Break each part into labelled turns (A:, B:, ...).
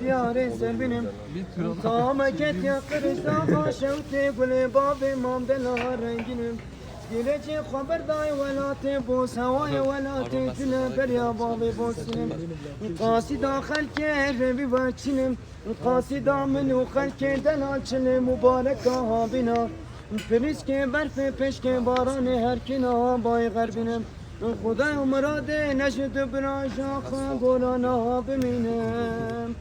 A: diyare serbinim Tameket ya kırışta haşevte gülü babı mamdela renginim Gelece haberdar velate bu sevaya velate tüne berya babı boşinim Kasida halke revi vaçinim Kasida menu halke delalçını mübarek ahabina. Periske berfe peşke baranı her kina bay garbinim خدا مراد نشد براش آخه گلانا بمینم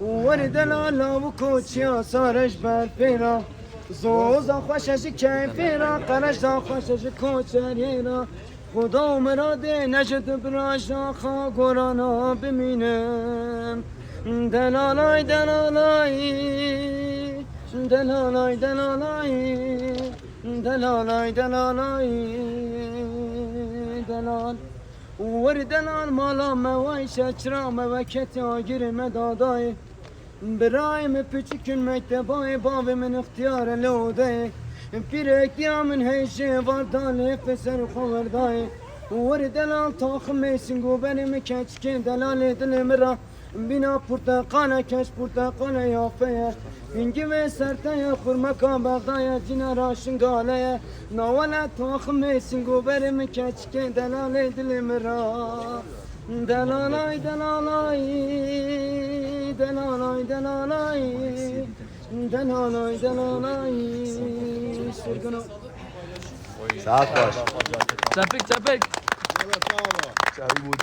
A: ور دلالا و کوچیا آثارش بر پیرا. زوزا خوشش کیفی را قرش دا خوشش کوچری را خدا مراد نشد بر آخه گلانا بمینم دلالای دلالای دلالای دلالای دلالای دلالای. دلال وردلال مالا موای شچرا موکت آگیر دادای برایم پچکن مکتبای باب من اختیار لوده پیرک من هیشه واردال فسر خوردای وردلال تاخم میسن گو بریم کچکن دلال دلم را Bina purta kana keş purta kana ya İngi ve serteye kurma kabardaya cine raşın galeye Navala tohum esin guberim keçke delal edilim ra Delalay delalay Delalay delalay Delalay delalay Sürgün
B: Sağ ol.
C: Çapık çapık.
B: Çapık bu da.